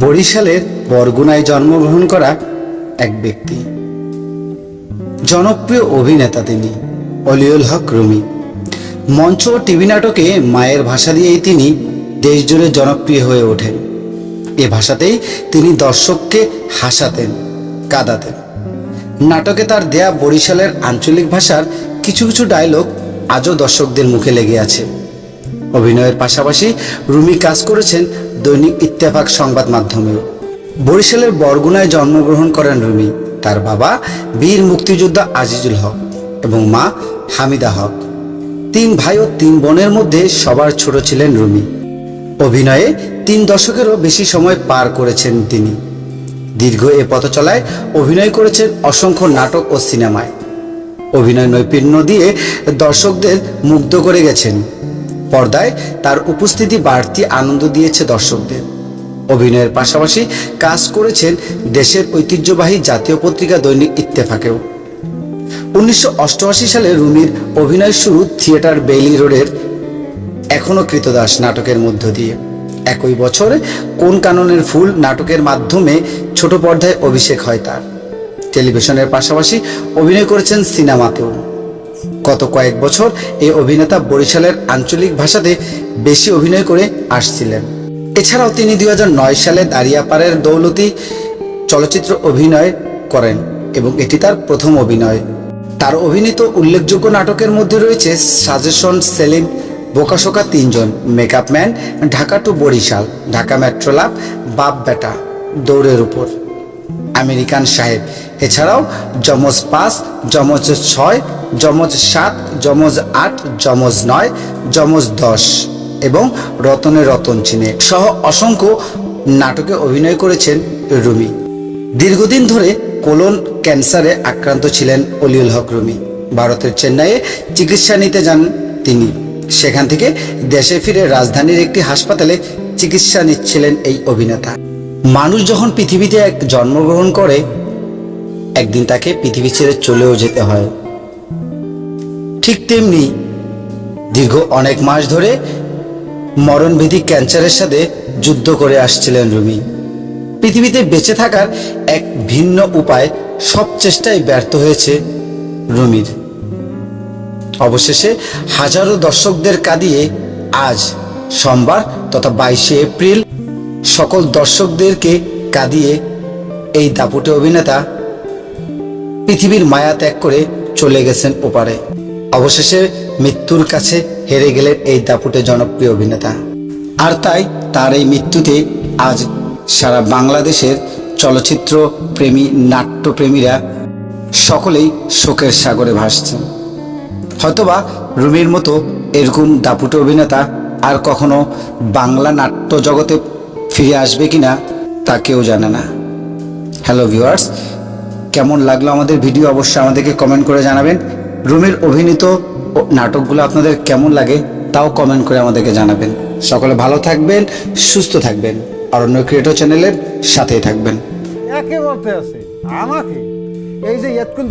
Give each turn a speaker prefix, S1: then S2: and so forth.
S1: বরিশালের বরগুনায় জন্মগ্রহণ করা এক ব্যক্তি। জনপ্রিয় অভিনেতা তিনি, অলিউল হক রুমি। মঞ্চ ও টিভি নাটকে মায়ের ভাষা দিয়েই তিনি দেশজুড়ে জনপ্রিয় হয়ে ওঠেন। এ ভাষাতেই তিনি দর্শককে হাসাতেন, কাঁদাতেন। নাটকে তার দেয়া বরিশালের আঞ্চলিক ভাষার কিছু কিছু ডায়লগ আজও দর্শকদের মুখে লেগে আছে। অভিনয়ের পাশাপাশি রুমি কাজ করেছেন দৈনিক ইত্তেফাক সংবাদ মাধ্যমেও বরিশালের বরগুনায় জন্মগ্রহণ করেন রুমি। তার বাবা বীর মুক্তিযোদ্ধা আজিজুল হক এবং মা হামিদা হক। তিন ভাই ও তিন বোনের মধ্যে সবার ছোট ছিলেন রুমি। অভিনয়ে তিন দশকেরও বেশি সময় পার করেছেন তিনি। দীর্ঘ এ পথ চলায় অভিনয় করেছেন অসংখ্য নাটক ও সিনেমায়। অভিনয় নৈপুণ্য দিয়ে দর্শকদের মুগ্ধ করে গেছেন। পর্দায় তার উপস্থিতি বাড়তি আনন্দ দিয়েছে দর্শকদের। অভিনয়ের পাশাপাশি কাজ করেছেন দেশের ঐতিহ্যবাহী জাতীয় পত্রিকা দৈনিক ইত্তেফাকেও। উনিশশো অষ্টআশি সালে রুমির অভিনয় শুরু থিয়েটার বেইলি রোডের এখনও কৃতদাস নাটকের মধ্য দিয়ে। একই বছরে কোন কাননের ফুল নাটকের মাধ্যমে ছোট পর্দায় অভিষেক হয় তার। টেলিভিশনের পাশাপাশি অভিনয় করেছেন সিনেমাতেও। গত কয়েক বছর এই অভিনেতা বরিশালের আঞ্চলিক ভাষাতে বেশি অভিনয় করে আসছিলেন। এছাড়াও তিনি দু হাজার নয় সালে দাঁড়িয়াপাড়ের দৌলতি চলচ্চিত্র অভিনয় করেন এবং এটি তার প্রথম অভিনয়। তার অভিনীত উল্লেখযোগ্য নাটকের মধ্যে রয়েছে সাজেশন সেলিম, বোকাশোকা তিনজন, makeup man, Dhaka to Barishal, Dhaka মেট্রোলাপ বাপ বেটা, দৌড়ের উপর। আমেরিকান সাহেব। এছাড়াও যমজ পাঁচ, যমজ ছয় যমজ সাত, যমজ আট, যমজ নয়, যমজ দশ এবং রতনে রতন চিনে সহ অসংখ্য নাটকে অভিনয় করেছেন রুমি। দীর্ঘদিন ধরে কোলন ক্যান্সারে আক্রান্ত ছিলেন অলিউল হক রুমি। ভারতের চেন্নাইয়ে চিকিৎসা নিতে যান তিনি। সেখান থেকে দেশে ফিরে রাজধানীর একটি হাসপাতালে চিকিৎসা নিচ্ছিলেন এই অভিনেতা। মানুষ যখন পৃথিবীতে এক জন্মগ্রহণ করে, একদিন তাকে পৃথিবী ছেড়ে চলেও যেতে হয়। ঠিক তেমনি দীর্ঘ অনেক মাস ধরে মরণভেদী ক্যান্সারের সাথে যুদ্ধ করে আসছিলেন রুমি। পৃথিবীতে বেঁচে থাকার এক ভিন্ন উপায় সব চেষ্টায় ব্যর্থ হয়েছে রুমির। অবশেষে হাজারো দর্শকদের কাঁদিয়ে আজ সোমবার তথা বাইশে এপ্রিল সকল দর্শকদেরকে কাঁদিয়ে এই দাপুটে অভিনেতা পৃথিবীর মায়া ত্যাগ করে চলে গেছেন ওপারে। অবশেষে মৃত্যুর কাছে হেরে গেলেন এই দাপুটে জনপ্রিয় অভিনেতা। আর তাই তার এই মৃত্যুতে আজ সারা বাংলাদেশের চলচ্চিত্র প্রেমী, নাট্যপ্রেমীরা সকলেই শোকের সাগরে ভাসছেন। হয়তোবা রুমির মতো এরকম দাপুটে অভিনেতা আর কখনো বাংলা নাট্য জগতে ফিরে আসবে কিনা তা কেউ জানে না। হ্যালো ভিউয়ার্স, কেমন লাগল আমাদের ভিডিও অবশ্যই আমাদেরকে কমেন্ট করে জানাবেন। রুমির অভিনীত নাটকগুলো আপনাদের কেমন লাগে তাও কমেন্ট করে আমাদেরকে জানাবেন। সকলে ভালো থাকবেন, সুস্থ থাকবেন, আর অন্য ক্রিয়েটর চ্যানেলের সাথেই থাকবেন।
S2: একে বলতে আছে, আমাকে? এই যে এতক্ষণ